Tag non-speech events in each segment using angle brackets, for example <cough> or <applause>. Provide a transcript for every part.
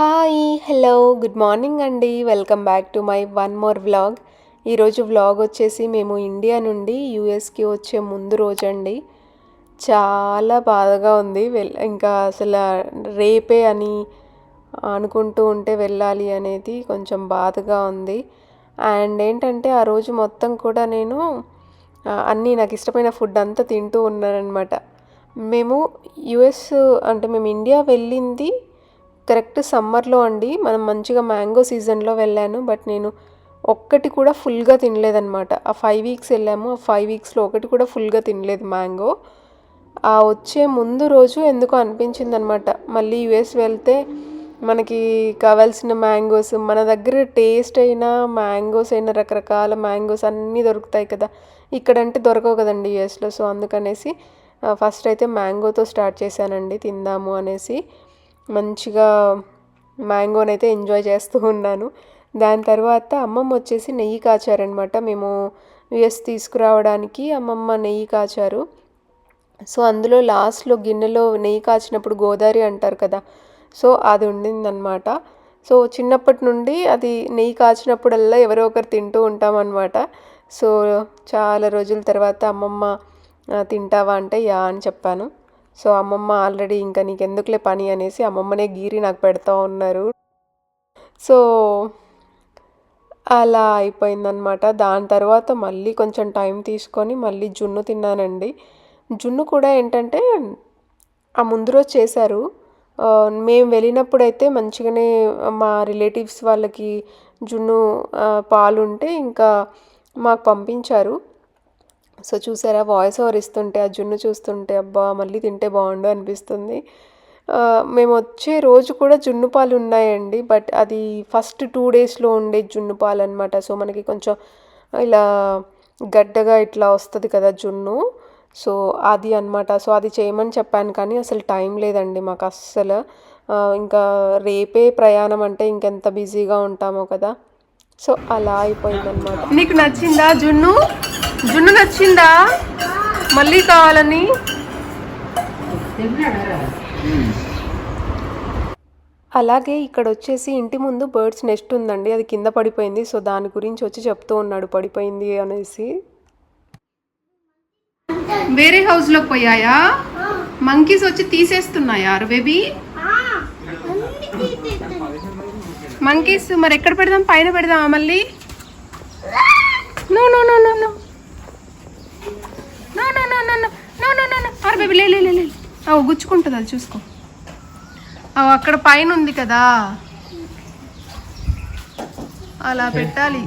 Hi hello good morning అండి. Welcome back to my one more vlog. ఈరోజు vlog వచ్చేసి మేము ఇండియా నుండి యూఎస్కి వచ్చే ముందు రోజు అండి చాలా బాధగా ఉంది. వెల్ ఇంకా అసలు రేపే అని అనుకుంటూ ఉంటే వెళ్ళాలి అనేది కొంచెం బాధగా ఉంది. అండ్ ఏంటంటే ఆ రోజు మొత్తం కూడా నేను అన్నీ నాకు ఇష్టమైన ఫుడ్ అంతా తింటూ ఉన్నానన్నమాట. మేము యుఎస్ అంటే మేము ఇండియా వెళ్ళింది కరెక్ట్ సమ్మర్లో అండి. మనం మంచిగా మ్యాంగో సీజన్లో వెళ్ళాను. బట్ నేను ఒక్కటి కూడా ఫుల్గా తినలేదన్నమాట. ఆ ఫైవ్ వీక్స్ వెళ్ళాము. ఆ ఫైవ్ వీక్స్లో ఒకటి కూడా ఫుల్గా తినలేదు మ్యాంగో. ఆ వచ్చే ముందు రోజు ఎందుకో అనిపించింది అనమాట మళ్ళీ యుఎస్ వెళ్తే మనకి కావాల్సిన మ్యాంగోస్ మన దగ్గర టేస్ట్ అయినా మ్యాంగోస్ అయినా రకరకాల మ్యాంగోస్ అన్నీ దొరుకుతాయి కదా. ఇక్కడంటే దొరకవు కదండి యుఎస్లో. సో అందుకనేసి ఫస్ట్ అయితే మ్యాంగోతో స్టార్ట్ చేశానండి. తిందాము అనేసి. మంచిగా మ్యాంగోని అయితే ఎంజాయ్ చేస్తూ ఉన్నాను. దాని తర్వాత అమ్మమ్మ వచ్చేసి నెయ్యి కాచారనమాట మేము యుఎస్ తీసుకురావడానికి అమ్మమ్మ నెయ్యి కాచారు. సో అందులో లాస్ట్లో గిన్నెలో నెయ్యి కాచినప్పుడు గోదావరి అంటారు కదా సో అది ఉండిందనమాట సో చిన్నప్పటి నుండి అది నెయ్యి కాచినప్పుడల్లా ఎవరో ఒకరు తింటూ ఉంటామన్నమాట. సో చాలా రోజుల తర్వాత అమ్మమ్మ తింటావా? అంటే యా అని చెప్పాను. సో అమ్మమ్మ ఆల్రెడీ ఇంకా నీకెందుకులే పని అనేసి అమ్మమ్మనే గీరి నాకు పెడతా ఉన్నారు. సో అలా అయిపోయిందనమాట దాని తర్వాత మళ్ళీ కొంచెం టైం తీసుకొని మళ్ళీ జున్ను తిన్నానండి. జున్ను కూడా ఏంటంటే ఆ ముందు రోజు చేశారు. మేము వెళ్ళినప్పుడైతే మంచిగానే మా రిలేటివ్స్ వాళ్ళకి జున్ను పాలు ఉంటే ఇంకా మాకు పంపించారు. సో చూసారా వాయిస్ ఓవర్ ఇస్తుంటే ఆ జున్ను చూస్తుంటే అబ్బా మళ్ళీ తింటే బాగుండు అనిపిస్తుంది. మేము వచ్చే రోజు కూడా జున్ను పాలు ఉన్నాయండి బట్ అది ఫస్ట్ టూ డేస్లో ఉండే జున్ను పాలు అనమాట సో మనకి కొంచెం ఇలా గడ్డగా ఇట్లా వస్తుంది కదా జున్ను. సో అది అన్నమాట. సో అది చేయమని చెప్పాను కానీ అసలు టైం లేదండి మాకు అస్సలు. ఇంకా రేపే ప్రయాణం అంటే ఇంకెంత బిజీగా ఉంటామో కదా. సో అలా అయిపోయిందనమాట నీకు నచ్చిందా జున్ను? జున్ను నచ్చిందా? మళ్ళీ కావాలని? అలాగే ఇక్కడ వచ్చేసి ఇంటి ముందు బర్డ్స్ నెస్ట్ ఉందండి. అది కింద పడిపోయింది. సో దాని గురించి వచ్చి చెప్తూ ఉన్నాడు. పడిపోయింది అనేసి. వేరే హౌస్లో పోయాయా? మంకీస్ వచ్చి తీసేస్తున్నాయా బేబీ? మంకీస్ మరి ఎక్కడ పెడదాం? పైన పెడదామా మళ్ళీ? No no no no no no no no no no no no no అరే బేబీ లే లే లే అవు గుచ్చుకుంటుంది అది చూసుకో. అవు అక్కడ పైన ఉంది కదా. అలా పెట్టాలి.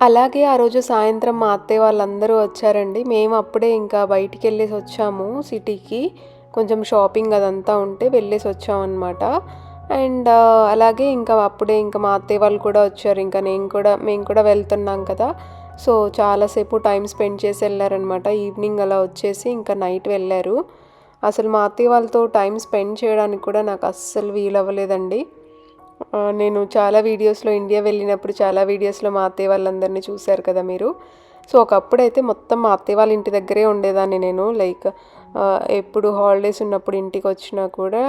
అలాగే ఆ రోజు సాయంత్రం మా అత్తయ్య వాళ్ళందరూ వచ్చారండి. మేము అప్పుడే ఇంకా బయటికి వెళ్ళేసి వచ్చాము సిటీకి. కొంచెం షాపింగ్ అదంతా ఉంటే వెళ్ళేసి వచ్చామన్నమాట. అండ్ అలాగే ఇంకా అప్పుడే ఇంకా మా అత్తయ్య వాళ్ళు కూడా వచ్చారు. ఇంకా నేను కూడా మేము కూడా వెళ్తున్నాం కదా. సో చాలాసేపు టైం స్పెండ్ చేసి వెళ్ళారనమాట ఈవినింగ్ అలా వచ్చేసి ఇంకా నైట్ వెళ్ళారు. అసలు మా అత్తయ్య వాళ్ళతో టైం స్పెండ్ చేయడానికి కూడా నాకు అస్సలు వీలవ్వలేదండి. నేను చాలా వీడియోస్లో ఇండియా వెళ్ళినప్పుడు చాలా వీడియోస్లో మా అత్తయ్య వాళ్ళందరినీ చూశారు కదా మీరు. సో ఒకప్పుడు అయితే మొత్తం మా అత్తయ్య వాళ్ళ ఇంటి దగ్గరే ఉండేదాన్ని నేను. లైక్ ఎప్పుడు హాలిడేస్ ఉన్నప్పుడు ఇంటికి వచ్చినా కూడా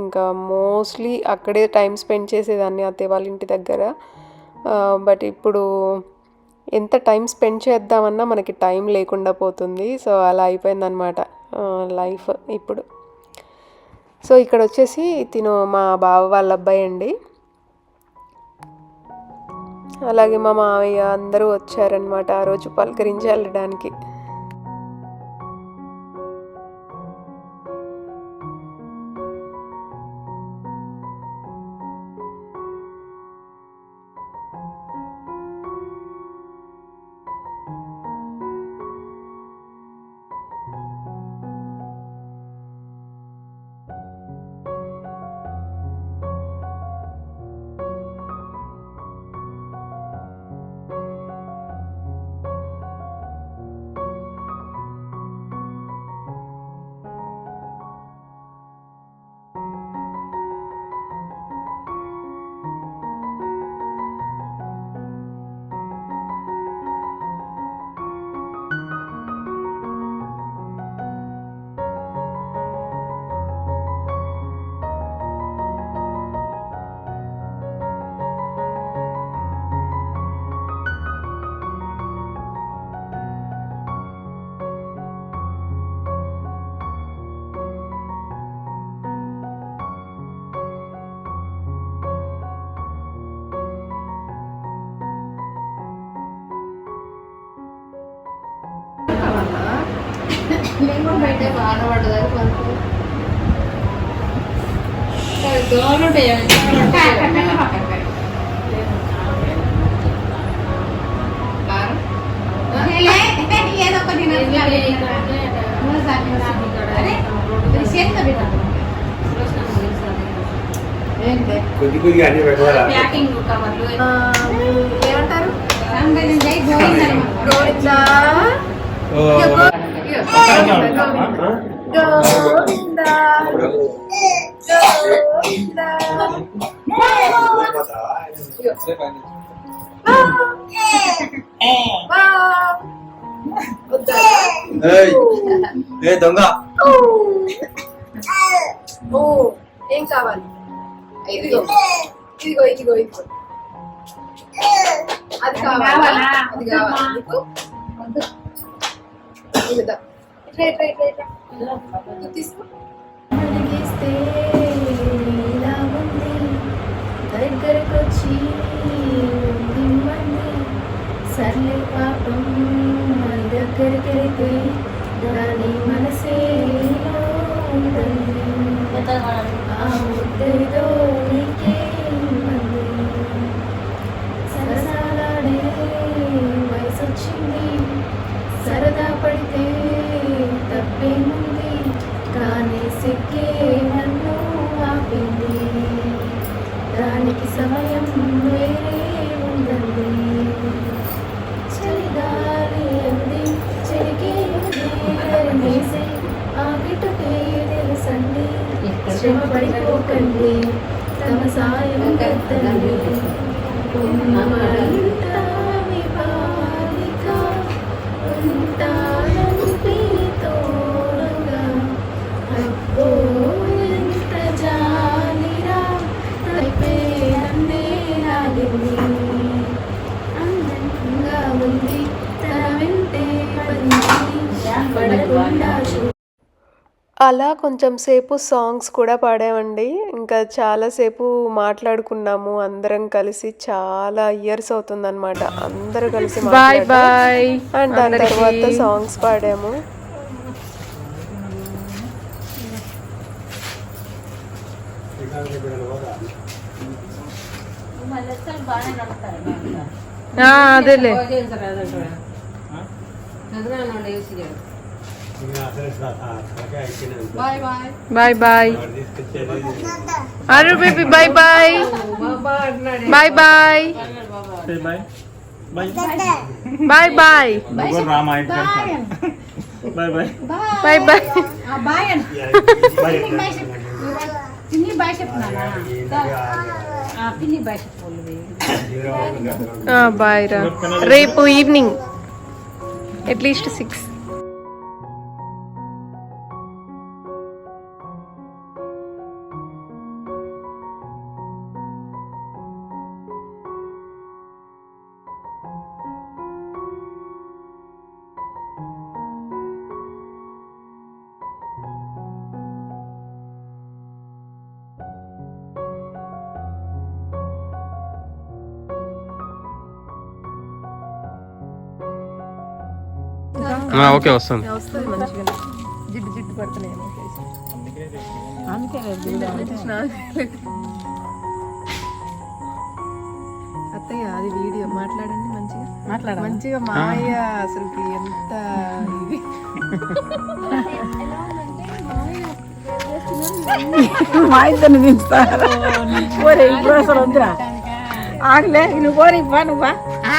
ఇంకా మోస్ట్లీ అక్కడే టైం స్పెండ్ చేసేదాన్ని అత్తయ్య వాళ్ళ ఇంటి దగ్గర. బట్ ఇప్పుడు ఎంత టైం స్పెండ్ చేద్దామన్నా మనకి టైం లేకుండా పోతుంది. సో అలా అయిపోయిందనమాట లైఫ్ ఇప్పుడు. సో ఇక్కడ వచ్చేసి తిను మా బావ వాళ్ళ అబ్బాయి అండి. అలాగే మా మావయ్య అందరూ వచ్చారనమాట ఆ రోజు పలకరించి వెళ్ళడానికి. పడ్డదాకా పడుకో దోమలు ఉంటాయి ఏదో ఒకటి కొద్ది కొద్దిగా అన్ని పెట్టాలి ప్యాకింగ్ కవర్లు. ఏమంటారు? గోవిందా? ఏ దొంగ ఓ ఏం కావాలి ఇదిగో ఇదిగో ఇదిగో ఇదిగో అది కావాలా అది కావాలా ఇట్లా ఇట్లా ఇట్లా ఇట్లా తీసుకో. ఇలా ఉంది. దగ్గరకొచ్చి దిమ్మంది సర్లే పాపం దగ్గరికి అయితే దాని మనసే செவ்வை போக்கண்டே தமசாயம் கத்தனே అలా కొంచెం సేపు సాంగ్స్ కూడా పాడామండి. ఇంకా చాలాసేపు మాట్లాడుకున్నాము. అందరం కలిసి చాలా ఇయర్స్ అవుతుందన్నమాట. అందరూ కలిసి బాయ్ బాయ్. అండ్ దాని తర్వాత సాంగ్స్ పాడాము. అదేలే. బాయ్ బాయ్ బాయ్ బాయ్ అరు baby bye bye. Bye bye. Bye bye. Bye bye. Bye bye bye పిన్ని బాయ్ చెప్తున్నానా బాయ్ రా. రేపు ఈవినింగ్ అట్లీస్ట్ సిక్స్ ఓకే వస్తుంది జిడ్డు జిడ్డు పడుతున్నాయి. అత్తయ్య అది వీడియో. మాట్లాడండి మంచిగా. మాట్లాడాలి మంచిగా మాయ అసలుకి ఎంత ఇది. <laughs> మా ఇద్దరిని దించుతారా? పోరే ఇప్పుడు అసలు వద్దురా. ఆగలే నువ్వు పోరే బా నువ్వు